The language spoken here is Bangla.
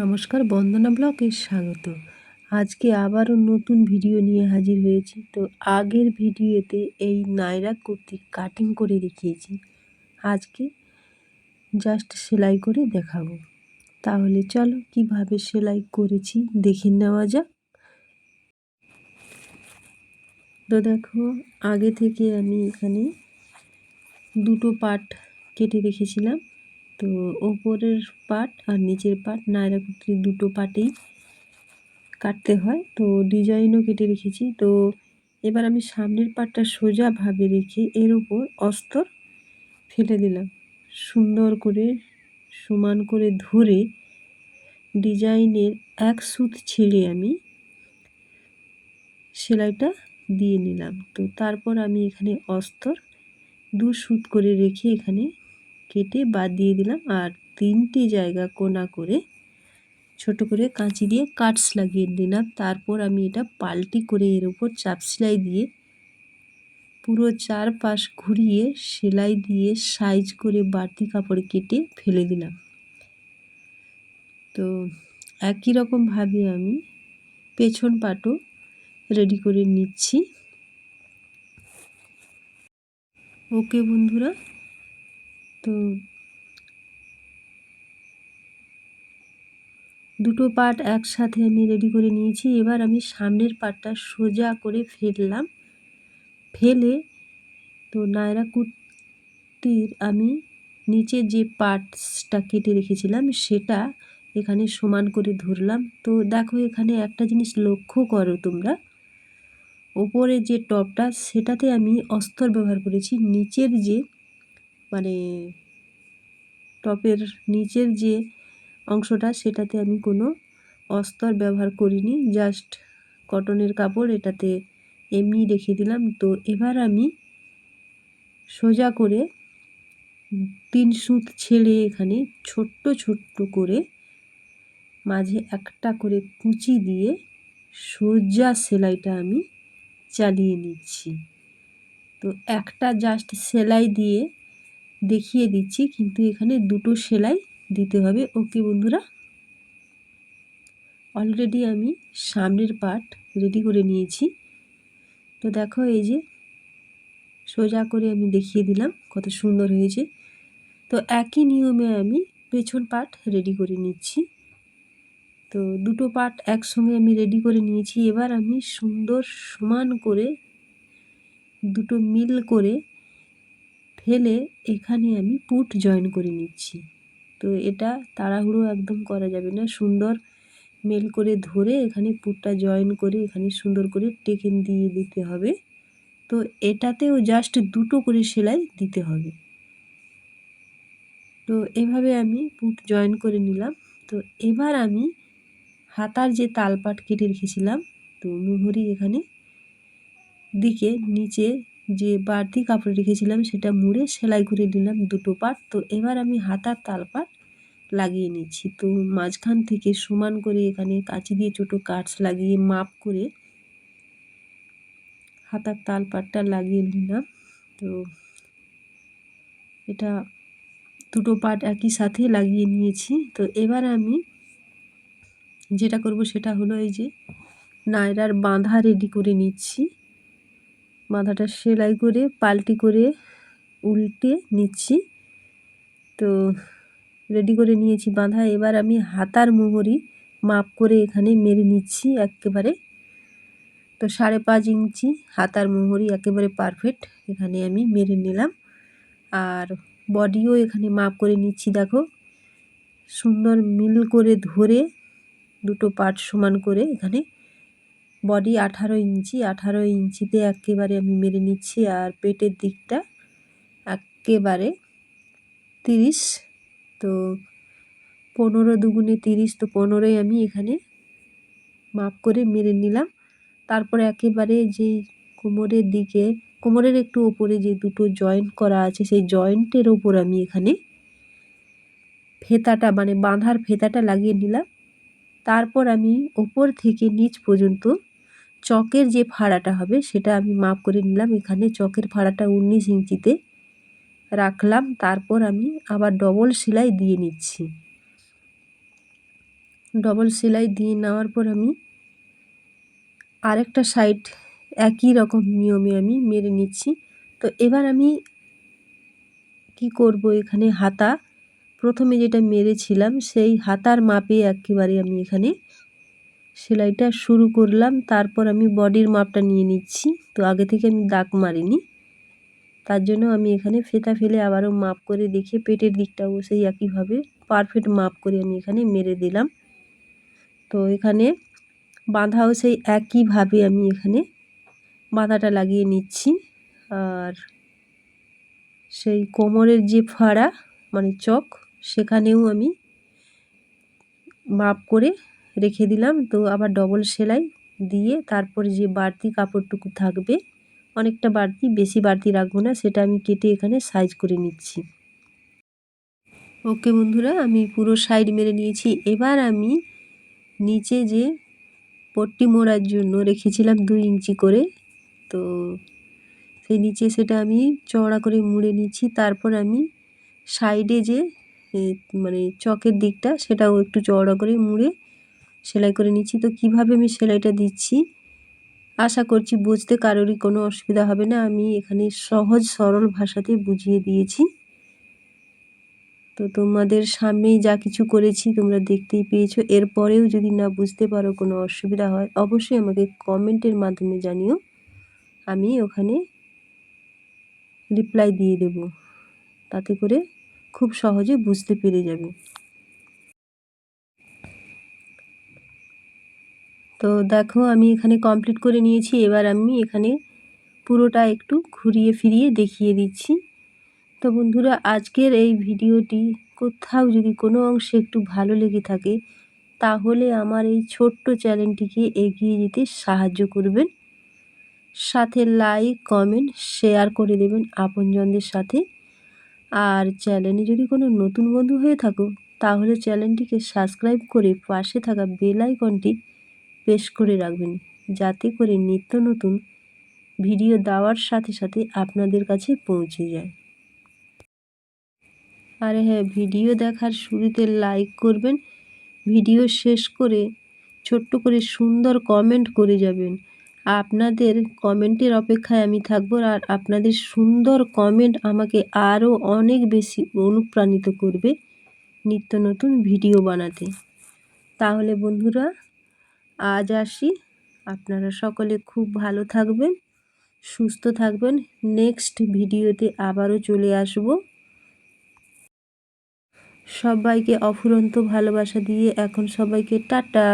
নমস্কার, বন্দনা ব্লকে স্বাগত। আজকে আবারও নতুন ভিডিও নিয়ে হাজির হয়েছি। তো আগের ভিডিওতে এই নায়রা কুর্তি কাটিং করে দেখিয়েছি। আজকে জাস্ট সেলাই করে দেখাবো। তাহলে চলো, কীভাবে সেলাই করেছি দেখে নেওয়া যাক। তো দেখো, আগে থেকে আমি এখানে দুটো পার্ট কেটে রেখেছিলাম। তো ওপরের পার্ট আর নিচের পার্ট নায়রা কুর্তির দুটো পার্টেই কাটতে হয়। তো ডিজাইনও কেটে রেখেছি। তো এবার আমি সামনের পার্টটা সোজাভাবে রেখে এর উপর অস্তর ফেলে দিলাম। সুন্দর করে সমান করে ধরে ডিজাইনের এক সুত ছেড়ে আমি সেলাইটা দিয়ে নিলাম। তো তারপর আমি এখানে অস্তর দু সুত করে রেখে এখানে কেটে বাদ দিয়ে দিলাম আর তিনটি জায়গা কোনা করে ছোট করে কাঁচি দিয়ে কাটস লাগিয়ে দিলাম তারপর আমি এটা পাল্টি করে এর উপর চাপ সেলাই দিয়ে পুরো চারপাশ ঘুরিয়ে সেলাই দিয়ে সাইজ করে বাড়তি কাপড় কেটে ফেলে দিলাম। তো একই রকমভাবে আমি পেছন পাটও রেডি করে নিচ্ছি। ওকে বন্ধুরা তো দুটো পার্ট একসাথে আমি রেডি করে নিয়েছি। এবার আমি সামনের পার্টটা সোজা করে ফেললাম। ফেলে তো নায়রা কুর্তির আমি নিচে যে পার্টসটা কেটে রেখেছিলাম, সেটা এখানে সমান করে ধরলাম। তো দেখো এখানে একটা জিনিস লক্ষ্য করো তোমরা। ওপরে যে টপটা, সেটাতে আমি অস্তর ব্যবহার করেছি। নিচের যে মানে টপের নিচের যে অংশটা, সেটাতে আমি কোনো অস্তর ব্যবহার করিনি। জাস্ট কটনের কাপড় এটাতে এমনি রেখে দিলাম। তো এবার আমি সোজা করে তিন সুত ছেড়ে এখানে ছোট্ট ছোট্ট করে মাঝে একটা করে কুচি দিয়ে সোজা সেলাইটা আমি চালিয়ে নিচ্ছি। তো একটা জাস্ট সেলাই দিয়ে দেখিয়ে দিচ্ছি, কিন্তু এখানে দুটো সেলাই দিতে হবে। ওকে বন্ধুরা? অলরেডি আমি সামনের পার্ট রেডি করে নিয়েছি। তো দেখো এই যে সোজা করে আমি দেখিয়ে দিলাম কত সুন্দর হয়েছে। তো একই নিয়মে আমি পেছন পার্ট রেডি করে নিচ্ছি। তো দুটো পার্ট একসঙ্গে আমি রেডি করে নিয়েছি। এবার আমি সুন্দর সমান করে দুটো মিল করে ফেলে এখানে আমি পুট জয়েন করে নিচ্ছি। তো এটা তাড়াহুড়ো একদম করা যাবে না। সুন্দর মেল করে ধরে এখানে পুটটা জয়েন করে এখানে সুন্দর করে টেকেন দিয়ে দিতে হবে। তো এটাতেও জাস্ট দুটো করে সেলাই দিতে হবে। তো এভাবে আমি পুট জয়েন করে নিলাম। তো এবার আমি হাতার যে তালপাট কেটে রেখেছিলাম, তো মুহুরি এখানে দিকে নিচে যে বাড়তি কাপড় রেখেছিলাম সেটা মুড়ে সেলাই করে নিলাম দুটো পাট। তো এবার আমি হাতার তালপাট লাগিয়ে নিচ্ছি। তো মাঝখান থেকে সমান করে এখানে কাঁচি দিয়ে ছোটো কাটস লাগিয়ে মাপ করে হাতার তালপাটটা লাগিয়ে নিলাম। তো এটা দুটো পাট একই সাথে লাগিয়ে নিয়েছি। তো এবার আমি যেটা করব সেটা হলো এই যে নায়রার বাঁধা রেডি করে নিচ্ছি। বাঁধাটা সেলাই করে, পাল্টি করে উল্টে নিচ্ছি। তো রেডি করে নিয়েছি বাঁধা। এবার আমি হাতার মোহরি মাপ করে এখানে মেরে নিচ্ছি একেবারে। তো সাড়ে পাঁচ ইঞ্চি হাতার মোহরি একেবারে পারফেক্ট এখানে আমি মেরে নিলাম। আর বডিও এখানে মাপ করে নিচ্ছি, দেখো। সুন্দর মিল করে ধরে দুটো পার্ট সমান করে এখানে বডি আঠারো ইঞ্চি, আঠারো ইঞ্চিতে একেবারে আমি মেরে নিচ্ছি আর পেটের দিকটা একেবারে তিরিশ, তো পনেরো দুগুণে তিরিশ, তো পনেরোই আমি এখানে মাপ করে মেরে নিলাম। তারপরে একেবারে যে কোমরের দিকে, কোমরের একটু ওপরে যে দুটো জয়েন্ট করা আছে, সেই জয়েন্টের ওপর আমি এখানে ফেতাটা মানে বাঁধার ফেতাটা লাগিয়ে নিলাম। তারপর আমি ওপর থেকে নিচ পর্যন্ত চকের যে ফাড়াটা হবে সেটা আমি মাপ করে নিলাম। এখানে চকের ফাড়াটা উনিশ ইঞ্চিতে রাখলাম। তারপর আমি আবার ডবল সেলাই দিয়ে নিচ্ছি। ডবল সেলাই দিয়ে নেওয়ার পর আমি আরেকটা সাইড একই রকম নিয়মে আমি মেরে নিচ্ছি। তো এবার আমি কি করব এখানে হাতা? প্রথমে যেটা মেরেছিলাম সেই হাতার মাপে একেবারে আমি এখানে সেলাইটা শুরু করলাম, তারপর আমি বডির মাপটা নিয়ে নিচ্ছি। তো আগে থেকে আমি দাগ মারিনি। তার জন্য আমি এখানে ফেতা ফেলে আবারও মাপ করে দেখে পেটের দিকটাও সেই একইভাবে পারফেক্ট মাপ করে আমি এখানে মেরে দিলাম। তো এখানে বাঁধাও সেই একইভাবে আমি এখানে বাঁধাটা লাগিয়ে নিচ্ছি। আর সেই কোমরের যে ফাড়া মানে চক, সেখানেও আমি মাপ করে রেখে দিলাম। তো আবার ডবল সেলাই দিয়ে তারপরে যে বাড়তি কাপড়টুকু থাকবে, অনেকটা বাড়তি, বেশি বাড়তি রাখব না, সেটা আমি কেটে এখানে সাইজ করে নিচ্ছি। ওকে বন্ধুরা, আমি পুরো সাইড মেরে নিয়েছি। এবার আমি নিচে যে পট্টি মোড়ার জন্য রেখেছিলাম দুই ইঞ্চি করে, তো সেই নিচে সেটা আমি চওড়া করে মুড়ে নিচ্ছি। তারপর আমি সাইডে যে মানে চকের দিকটা, সেটাও একটু চওড়া করে মুড়ে সেলাই করে নিচ্ছি। তো কীভাবে আমি সেলাইটা দিচ্ছি? আশা করছি বুঝতে কারোরই কোনো অসুবিধা হবে না। আমি এখানে সহজ সরল ভাষাতে বুঝিয়ে দিয়েছি। তো তোমাদের সামনেই যা কিছু করেছি তোমরা দেখতেই পেয়েছ। এরপরেও যদি না বুঝতে পারো কোনো অসুবিধা হয়, অবশ্যই আমাকে কমেন্টের মাধ্যমে জানিও। আমি ওখানে রিপ্লাই দিয়ে দেব। তাতে করে খুব সহজে বুঝতে পেরে যাবে। তো দেখো আমি এখানে কমপ্লিট করে নিয়েছি, এবার আমি এখানে পুরোটা একটু ঘুরিয়ে ফিরিয়ে দেখিয়ে দিচ্ছি। তো বন্ধুরা, আজকের এই ভিডিওটি কোথাও যদি কোনো অংশে একটু ভালো লেগে থাকে, তাহলে আমার এই ছোট্ট চ্যানেলটিকে এগিয়ে যেতে সাহায্য করবেন। সাথে লাইক কমেন্ট শেয়ার করে দেবেন আপনজনদের সাথে। আর চ্যানেলে যদি কোনো নতুন বন্ধু হয়ে থাকো, তাহলে চ্যানেলটিকে সাবস্ক্রাইব করে পাশে থাকা বেল আইকনটি প্রেস করে রাখবেন। যাতে করে নিত্য নতুন ভিডিও দেওয়ার সাথে সাথে আপনাদের কাছে পৌঁছে যায়। আর হ্যাঁ ভিডিও দেখার শুরুতে লাইক করবেন, ভিডিও শেষ করে ছোট্ট করে সুন্দর কমেন্ট করে যাবেন। আপনাদের কমেন্টের অপেক্ষায় আমি থাকব আর আপনাদের সুন্দর কমেন্ট আমাকে আরও অনেক বেশি অনুপ্রাণিত করবে নিত্য নতুন ভিডিও বানাতে। তাহলে বন্ধুরা আজ আসি। আপনারা সকলে খুব ভালো থাকবেন, সুস্থ থাকবেন। নেক্সট ভিডিওতে আবারও চলে আসব। সবাইকে অফুরন্ত ভালোবাসা দিয়ে এখন সবাইকে টাটা।